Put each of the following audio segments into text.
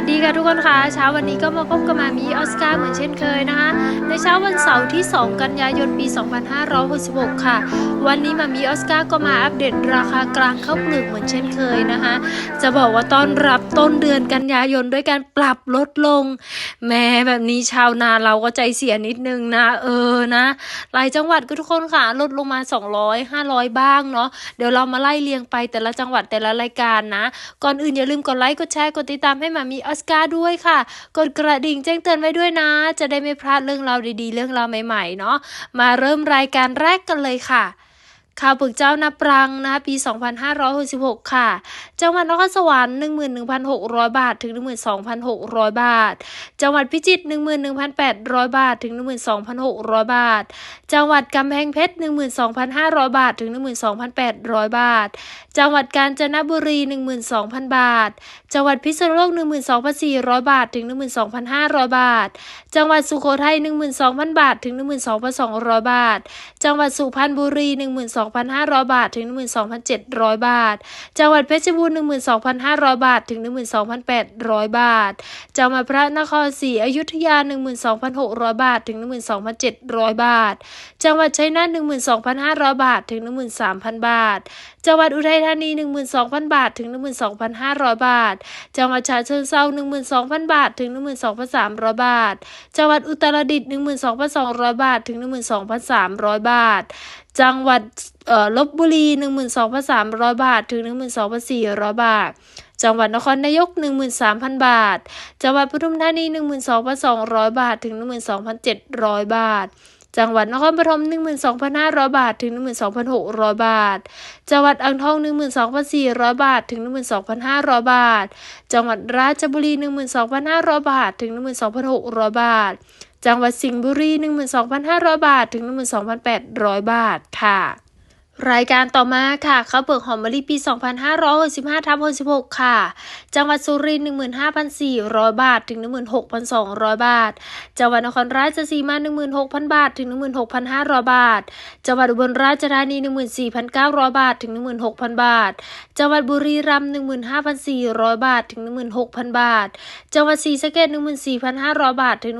วัสดีค่ะทุกคนค่ะเช้าวันนี้ก็มาพบกับมามีออสการ์เหมือนเช่นเคยนะคะในเช้าวันเสาร์ที่ 2 กันยายนปี 2566 ค่ะ วันนี้มามีออสการ์ก็มาอัปเดตราคากลางข้าวเปลือกเหมือนเช่นเคยนะคะจะบอกว่าต้อนรับต้นเดือนกันยายนด้วยการปรับลดลง แม้แบบนี้ชาวนาเราก็ใจเสียนิดนึงนะ เออนะหลายจังหวัดก็ทุกคนค่ะลดลงมา 200 500 บ้างเนาะเดี๋ยวเรามาไล่เรียงไปแต่ละจังหวัดแต่ละรายการนะ ก่อนอื่นอย่าลืมกดไลค์กดแชร์กดติดตามให้มามีออสการ์ด้วยค่ะ กดกระดิ่งแจ้งเตือนไว้ด้วยนะ จะได้ไม่พลาดเรื่องราวดีๆ เรื่องราวใหม่ๆเนาะมาเริ่มรายการแรกกันเลยค่ะ ข่าวปึกเจ้านาปรังนะคะปี 2566 ค่ะ จังหวัดนครสวรรค์ 11,600 บาท ถึง 12,600 บาท จังหวัดพิจิตร 11,800 บาท ถึง 12,600 บาท จังหวัดกำแพงเพชร 12,500 บาท ถึง 12,800 บาท จังหวัดกาญจนบุรี 12,000 บาท จังหวัดพิษณุโลก 12,400 บาท ถึง 12,500 บาท จังหวัดสุโขทัย 12,000 บาท ถึง 12,200 บาท จังหวัดสุพรรณบุรี 12,000 12,500 บาท ถึง 12,700 บาท จังหวัดเพชรบูรณ์12,500 บาท ถึง 12,800 บาท จังหวัดพระนครศรีอยุธยา 12,600 บาท ถึง 12,700 บาท จังหวัดชัยนาท12,500 บาท ถึง 13,000 บาท จังหวัดอุทัยธานี 12,000 บาท ถึง 12,500 บาท จังหวัดฉะเชิงเทรา12,000 บาท ถึง 12,300 บาท จังหวัดอุตรดิตถ์12,200 บาท ถึง 12,300 บาท จังหวัดลบบุรี 12,300 บาท ถึง 12,400 บาท จังหวัดนครนายก 13,000 บาท จังหวัดปทุมธานี 12,200 บาท ถึง 12,700 บาท จังหวัดนครปฐม12,500 บาท ถึง 12,600 บาท จังหวัดอ่างทอง 12,400 บาท ถึง 12,500 บาท จังหวัดราชบุรี 12,500 บาท ถึง 12,600 บาท จังหวัดสิงห์บุรี 12,500 บาท ถึง 12,800 บาท ค่ะ รายการต่อมาค่ะข้าวเปลือกหอมมะลิปี 2565ทับ66 ค่ะ จังหวัดสุรินทร์15,400 บาท ถึง 16,200 บาท จังหวัดนครราชสีมา 16,000 บาท ถึง 16,500 บาท จังหวัดอุบลราชธานี 14,900 บาท ถึง 16,000 บาท จังหวัดบุรีรัมย์15,400 บาท ถึง 16,000 บาท จังหวัดศรีสะเกษ14,500 บาท ถึง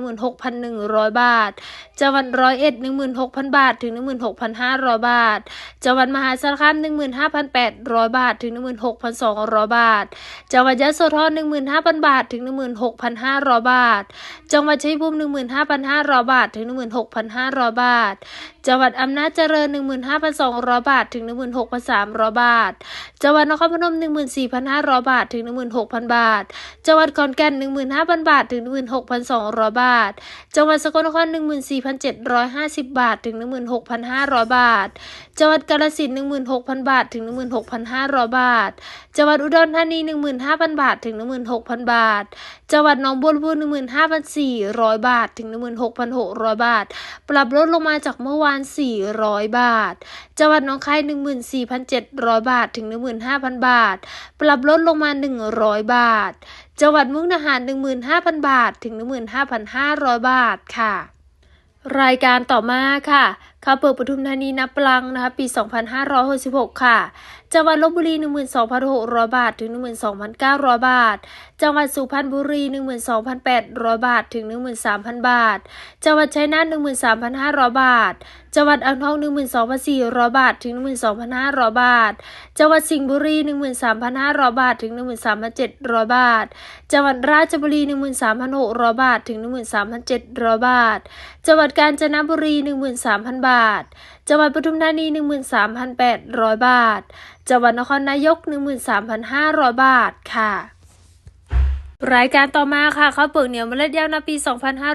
16,100 บาท จังหวัดร้อยเอ็ด16,000 บาท ถึง 16,500 บาทจังหวัดมหาสารคาม15,800 บาท ถึง 16,200 บาท จังหวัดยะโสธร15,000 บาท ถึง 16,500 บาท จังหวัดชัยภูมิ15,500 บาท ถึง 16,500 บาท จังหวัดอำนาจเจริญ 15,200 บาท ถึง 16,300 บาท จังหวัดนครพนม 14,500 บาท ถึง 16,000 บาท จังหวัดขอนแก่น 15,000 บาท ถึง 16,200 บาท จังหวัดสกลนคร 14,750 บาท ถึง 16,500 บาท จังหวัดกาฬสินธุ์16,000 บาท ถึง 16,500 บาท จังหวัดอุดรธานี 15,000 บาท ถึง 16,000 บาท จังหวัดหนองบัวลำพู15,400 บาท ถึง 16,600 บาท ปรับลดลงมาจากเมื่อวานณ 400 บาท จังหวัดน้องคาย 14,700 บาท ถึง 15,000 บาท ปรับลดลงมา 100 บาท จังหวัดมุกดาหาร 15,000 บาท ถึง 15,500 บาทค่ะ รายการต่อมาค่ะข้าวเปลือกปทุมธานีนับปลังนะคะปี 2566 ค่ะ จังหวัดลบบุรี 12,600 บาท ถึง 12,900 บาท จังหวัดสุพรรณบุรี 12,800 บาท ถึง 13,000 บาท จังหวัดชัยนาท13,500 บาท จังหวัดอ่างทอง 12,400 บาท ถึง 12,500 บาท จังหวัดสิงห์บุรี 13,500 บาท ถึง 13,700 บาท จังหวัดราชบุรี 13,600 บาท ถึง 13,700 บาท จังหวัดกาญจนบุรี 13,000 บาทบาท จังหวัดปทุมธานี 13,800 บาท จังหวัดนครนายก 13,500 บาทค่ะ รายการต่อมาค่ะข้าวเปลือกเหนียวเมล็ดยาวนาปี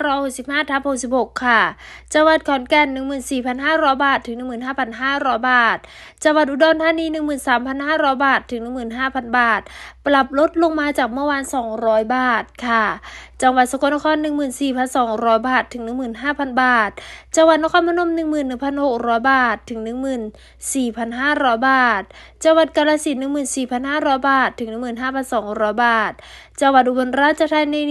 2565ทับ66 ค่ะ จังหวัดขอนแก่น 14,500 บาท ถึง 15,500 บาท จังหวัดอุดรธานี 13,500 บาท ถึง 15,000 บาท ปรับลดลงมาจากเมื่อวาน 200 บาทค่ะ จังหวัดสกลนคร 14,200 บาท ถึง 15,000 บาท จังหวัดนครพนม 11,600 บาท ถึง 14,500 บาท จังหวัดกาฬสินธุ์14,500 บาท ถึง 15,200 บาท จังหวัดอุบลราชธานี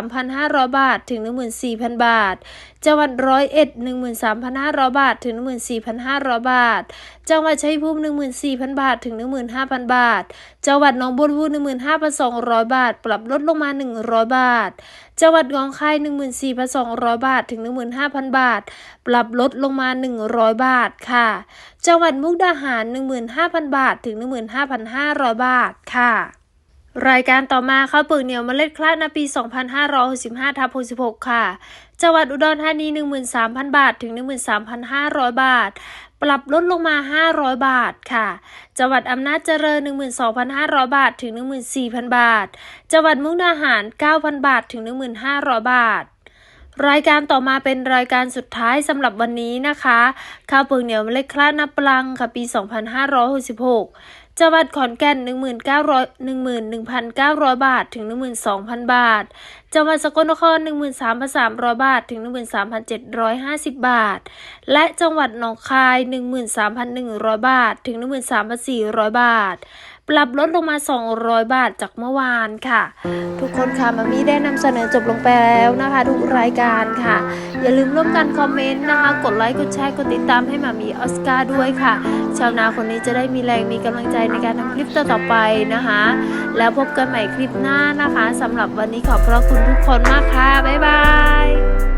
13,500 บาท ถึง 14,000 บาท จังหวัดร้อยเอ็ดหนึ่งหมื่นสามพันห้าร้อยบาท ถึงหนึ่งหมื่นสี่พันห้าร้อยบาท จังหวัดชัยภูมิหนึ่งหมื่นสี่พันบาท ถึงหนึ่งหมื่นห้าพันบาท จังหวัดหนองบัวลำพูหนึ่งหมื่นห้าพันสองร้อยบาท ปรับลดลงมาหนึ่งร้อยบาท จังหวัดหนองคายหนึ่งหมื่นสี่พันสองร้อยบาท ถึงหนึ่งหมื่นห้าพันบาท ปรับลดลงมาหนึ่งร้อยบาทค่ะ จังหวัดมุกดาหารหนึ่งหมื่นห้าพันบาท ถึงหนึ่งหมื่นห้าพันห้าร้อยบาทค่ะรายการต่อมาข้าวเปลือกเหนียวเมล็ดคลาดในปี 2565ทับ66 ค่ะ จังหวัดอุดรธานี 13,000 บาท ถึง 13,500 บาท ปรับลดลงมา 500 บาทค่ะ จังหวัดอำนาจเจริญ 12,500 บาท ถึง 14,000 บาท จังหวัดมุกดาหาร 9,000 บาท ถึง 1,500 บาทรายการต่อมาเป็นรายการสุดท้ายสำหรับวันนี้นะคะ ข้าวเปลือกเหนียวเมล็ดคลาดนับปลังค่ะปี 2566 จังหวัดขอนแก่น 1900 11,900 บาท ถึง 12,000 บาท จังหวัดสกลนคร 13,300 บาท ถึง 13,750 บาท และจังหวัดหนองคาย 13,100 บาท ถึง 13,400 บาท ปรับลดลงมา 200 บาทจากเมื่อวานค่ะ ทุกคนค่ะมามีได้นำเสนอจบลงไปแล้วนะคะ ทุกรายการค่ะ อย่าลืมร่วมกันคอมเมนต์นะคะ กดไลค์กดแชร์กดติดตามให้มามีออสการ์ด้วยค่ะ ชาวนาคนนี้จะได้มีแรงมีกำลังใจในการทำคลิปต่อๆไปนะคะ แล้วพบกันใหม่คลิปหน้านะคะสำหรับวันนี้ขอบพระคุณทุกคนมากค่ะบ๊ายบาย